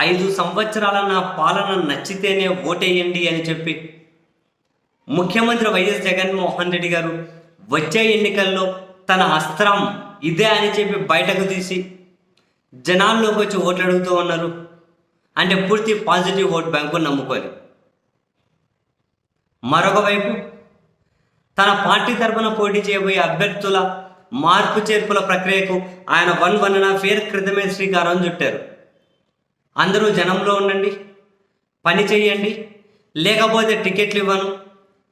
ఐదు సంవత్సరాల నా పాలన నచ్చితేనే ఓటేయండి అని చెప్పి ముఖ్యమంత్రి వైఎస్ జగన్మోహన్ రెడ్డి గారు వచ్చే ఎన్నికల్లో తన అస్త్రం ఇదే అని చెప్పి బయటకు తీసి జనాల్లోకి వచ్చి ఓట్లు అడుగుతూ ఉన్నారు. అంటే పూర్తి పాజిటివ్ ఓట్ బ్యాంకు నమ్ముకొని. మరొక వైపు తన పార్టీ తరపున పోటీ చేయబోయే అభ్యర్థుల మార్పు చేర్పుల ప్రక్రియకు ఆయన one one and half year క్రితమే శ్రీకారం చుట్టారు. అందరూ జనంలో ఉండండి పని చేయండి లేకపోతే టికెట్లు ఇవ్వను.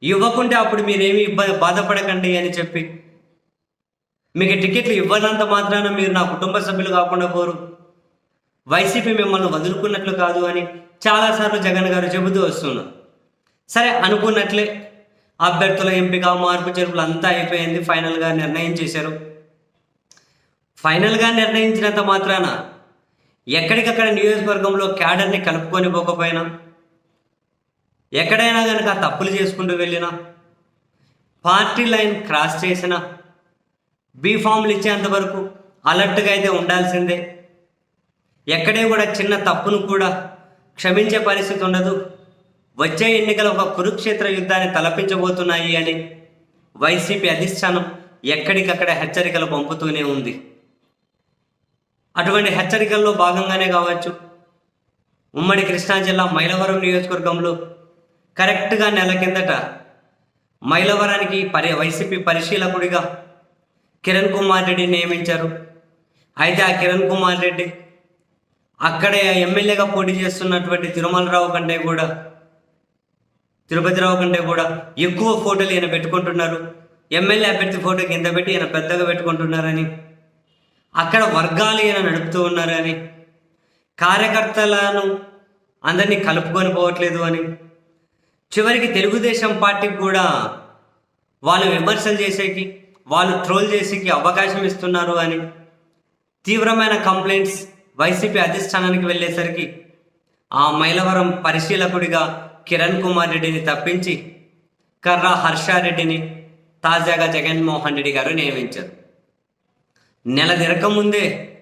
ఇవ్వకుంటే అప్పుడు మీరేమి ఇబ్బంది బాధపడకండి అని చెప్పి. మీకు టికెట్లు ఇవ్వనంత మాత్రాన మీరు నా కుటుంబ సభ్యులు కాకుండా పోరు. వైసీపీ మిమ్మల్ని వదులుకున్నట్లు కాదు అని చాలాసార్లు జగన్ గారు చెబుతూ వస్తున్నారు సరే అనుకున్నట్లే. అభ్యర్థుల ఎంపిక మార్పు చేర్పులు అంతా అయిపోయింది. ఫైనల్గా నిర్ణయం చేశారు. ఫైనల్గా నిర్ణయించినంత మాత్రాన ఎక్కడికక్కడ నియోజకవర్గంలో క్యాడర్ని కలుపుకొని పోకపోయినా? ఎక్కడైనా కనుక తప్పులు చేసుకుంటూ వెళ్ళినా? పార్టీ లైన్ క్రాస్ చేసిన? బీఫామ్లు ఇచ్చేంత వరకు అలర్ట్గా అయితే ఉండాల్సిందే. ఎక్కడే కూడా చిన్న తప్పును కూడా క్షమించే పరిస్థితి ఉండదు. వచ్చే ఎన్నికలు ఒక కురుక్షేత్ర యుద్ధాన్ని తలపించబోతున్నాయి అని వైసీపీ అధిష్టానం ఎక్కడికక్కడ హెచ్చరికలు పంపుతూనే ఉంది. అటువంటి హెచ్చరికల్లో భాగంగానే కావచ్చు. ఉమ్మడి కృష్ణా జిల్లా మైలవరం నియోజకవర్గంలో కరెక్ట్గా నెల కిందట మైలవరానికి పరి వైసీపీ పరిశీలకుడిగా కిరణ్ కుమార్ రెడ్డి నియమించారు. అయితే ఆ కిరణ్ కుమార్ రెడ్డి అక్కడే ఎమ్మెల్యేగా పోటీ చేస్తున్నటువంటి తిరుమలరావు కంటే కూడా తిరుపతిరావు కంటే కూడా ఎక్కువ ఫోటోలు ఈయన పెట్టుకుంటున్నారు. ఎమ్మెల్యే అభ్యర్థి ఫోటో కింద పెట్టి ఈయన పెద్దగా పెట్టుకుంటున్నారని అక్కడ వర్గాలు ఈయన నడుపుతూ ఉన్నారని కార్యకర్తలను అందరినీ కలుపుకొని పోవట్లేదు అని. చివరికి తెలుగుదేశం పార్టీకి కూడా వాళ్ళు విమర్శలు చేసేకి వాళ్ళు ట్రోల్ చేసేకి అవకాశం ఇస్తున్నారు అని తీవ్రమైన కంప్లైంట్స్ వైసీపీ అధిష్టానానికి వెళ్ళేసరికి ఆ మైలవరం పరిశీలకుడిగా కిరణ్ కుమార్ రెడ్డిని తప్పించి కర్రా హర్షారెడ్డిని తాజాగా జగన్మోహన్ రెడ్డి గారు నియమించారు. నెల తిరగకముందే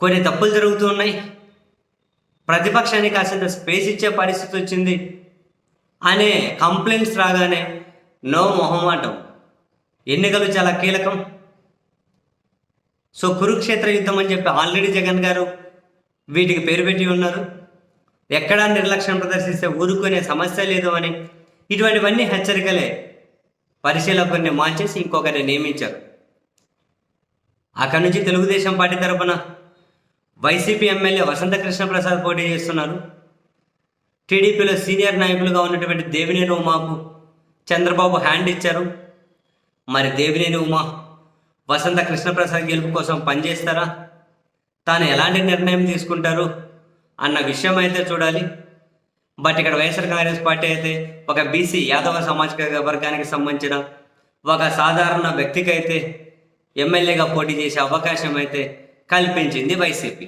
కొన్ని తప్పులు జరుగుతూ ఉన్నాయి ప్రతిపక్షానికి కాసింత స్పేస్ ఇచ్చే పరిస్థితి వచ్చింది. అనే కంప్లైంట్స్ రాగానే నో మొహమాటం. ఎన్నికలు చాలా కీలకం. సో కురుక్షేత్ర యుద్ధం అని చెప్పి ఆల్రెడీ జగన్ గారు వీటికి పేరు పెట్టి ఉన్నారు. ఎక్కడా నిర్లక్ష్యం ప్రదర్శిస్తే ఊరుకునే సమస్య లేదు అని ఇటువంటివన్నీ హెచ్చరికలే పరిశీలకుని మార్చేసి ఇంకొకరిని నియమించారు. అక్కడి నుంచి తెలుగుదేశం పార్టీ తరపున వైసీపీ ఎమ్మెల్యే వసంత కృష్ణప్రసాద్ పోటీ చేస్తున్నారు. టీడీపీలో సీనియర్ నాయకులుగా ఉన్నటువంటి దేవినేని ఉమాకు చంద్రబాబు హ్యాండ్ ఇచ్చారు. మరి దేవినేని ఉమా వసంత కృష్ణప్రసాద్ గెలుపు కోసం పనిచేస్తారా? తాను ఎలాంటి నిర్ణయం తీసుకుంటారు అన్న విషయం అయితే చూడాలి. బట్ ఇక్కడ వైఎస్ఆర్ కాంగ్రెస్ పార్టీ అయితే ఒక బీసీ యాదవ సామాజిక వర్గానికి సంబంధించిన ఒక సాధారణ వ్యక్తికి అయితే ఎమ్మెల్యేగా పోటీ చేసే అవకాశం అయితే కల్పించింది వైసీపీ.